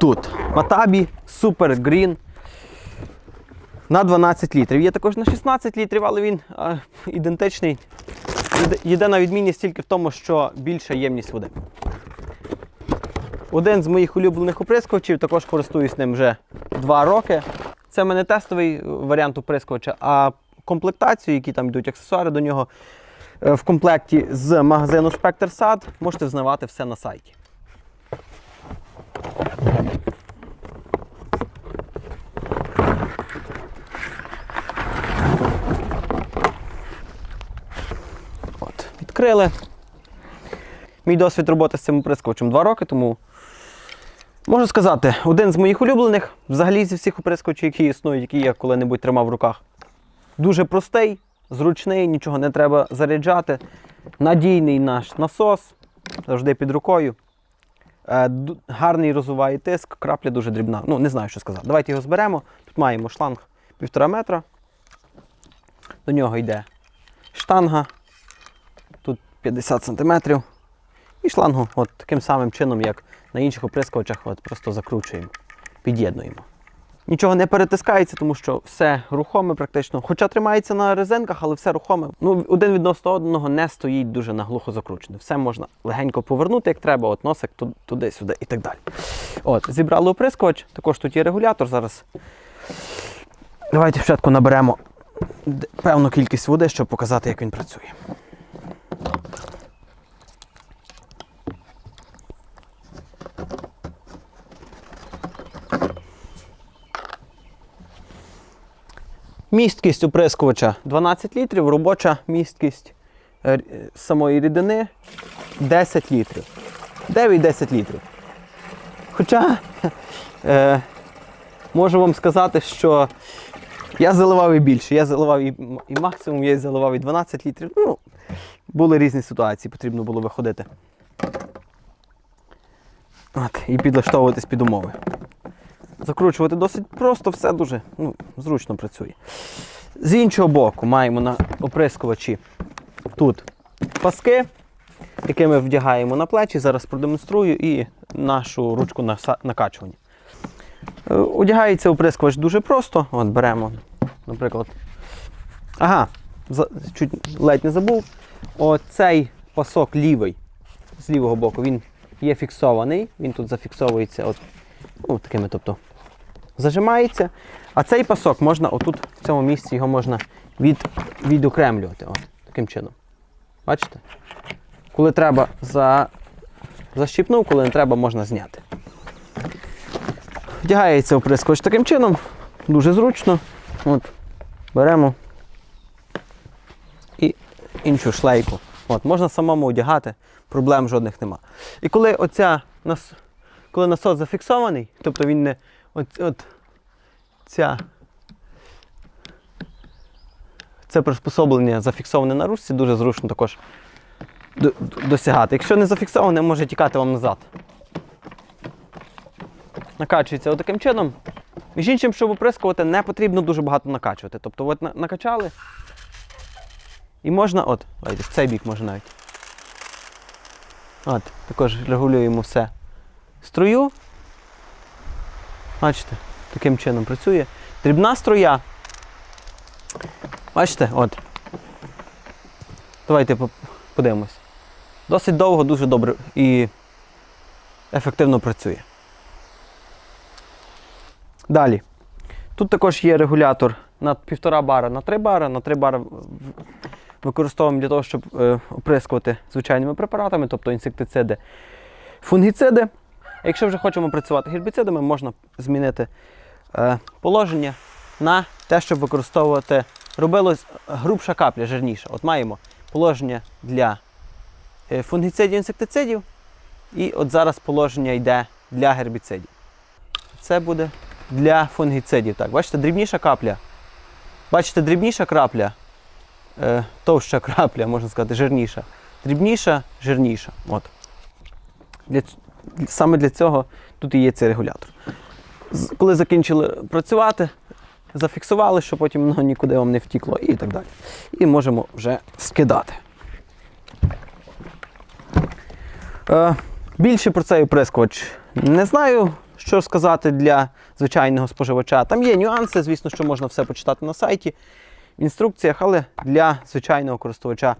тут. Матабі Super Green на 12 літрів. Є також на 16 літрів, але він а, ідентичний. Єдина відмінність тільки в тому, що більша ємність води. Один з моїх улюблених оприскувачів, також користуюсь ним вже 2 роки. Це в мене тестовий е, варіант оприскувача, а комплектацію, які там йдуть аксесуари до нього, е, в комплекті з магазину Spectre Sad можете взнавати все на сайті. Відкрили. Мій досвід роботи з цим оприскувачем 2 роки, тому можу сказати, один з моїх улюблених, взагалі зі всіх оприскувачів, які існують, які я коли-небудь тримав в руках. Дуже простий, зручний, нічого не треба заряджати. Надійний наш насос, завжди під рукою. Е, Гарний розуває тиск, крапля дуже дрібна. Ну, не знаю, що сказати. Давайте його зберемо. Тут маємо шланг 1,5 метра. До нього йде штанга. Тут 50 см. І шлангу от таким самим чином, як на інших оприскувачах, от просто закручуємо, під'єднуємо. Нічого не перетискається, тому що все рухоме практично. Хоча тримається на резинках, але все рухоме. Ну, один відносно одного не стоїть дуже наглухо закручене. Все можна легенько повернути, як треба, от носик туди-сюди і так далі. От, зібрали оприскувач, також тут є регулятор зараз. Давайте спочатку наберемо певну кількість води, щоб показати, як він працює. Місткість оприскувача 12 літрів, робоча місткість е, самої рідини 10 літрів. 9-10 літрів. Хоча е, можу вам сказати, що я заливав і більше. Я заливав і, і максимум, я заливав і 12 літрів. Ну, були різні ситуації, потрібно було виходити. От, і підлаштовуватись під умови. Закручувати досить просто, все дуже ну, зручно працює. З іншого боку, маємо на оприскувачі тут паски, які ми вдягаємо на плечі. Зараз продемонструю і нашу ручку накачування. Е, Одягається оприскувач дуже просто. От беремо, наприклад. Ага, чуть ледь не забув. Оцей пасок лівий з лівого боку, він є фіксований. Він тут зафіксовується от, ну, такими, тобто, зажимається. А цей пасок можна отут, в цьому місці його можна від, відокремлювати. От, таким чином. Бачите? Коли треба за, защіпнув, коли не треба, можна зняти. Вдягається оприскувач таким чином, дуже зручно. От, беремо і іншу шлейку. От, можна самому одягати, проблем жодних нема. І коли оця коли насос зафіксований, тобто він не от, от ця це приспособлення зафіксоване на ручці, дуже зручно також до- до- досягати. Якщо не зафіксоване, може тікати вам назад. Накачується отаким чином. Між іншим, щоб оприскувати, не потрібно дуже багато накачувати. Тобто, от накачали. І можна, от, в цей бік може навіть. От, також регулюємо все. Струю. Бачите, таким чином працює. Дрібна струя. Бачите, от. Давайте подивимось. Досить довго, дуже добре і ефективно працює. Далі. Тут також є регулятор на 1,5 бара на 3 бара. На 3 бара використовуємо для того, щоб е, оприскувати звичайними препаратами, тобто інсектициди, фунгіциди. Якщо вже хочемо працювати гербіцидами, можна змінити е, положення на те, щоб використовувати. Робилось грубша капля, жирніша. От маємо положення для е, фунгіцидів, інсектицидів, і от зараз положення йде для гербіцидів. Це буде для фунгіцидів. Так, бачите, дрібніша капля. Бачите, дрібніша крапля, е, товща крапля, можна сказати, жирніша. Дрібніша, жирніша. От. Для, саме для цього тут і є цей регулятор. Коли закінчили працювати, зафіксували, щоб потім воно нікуди вам не втікло і так далі. І можемо вже скидати. Е, більше про цей оприскувач не знаю, що сказати для звичайного споживача. Там є нюанси, звісно, що можна все почитати на сайті, в інструкціях, але для звичайного користувача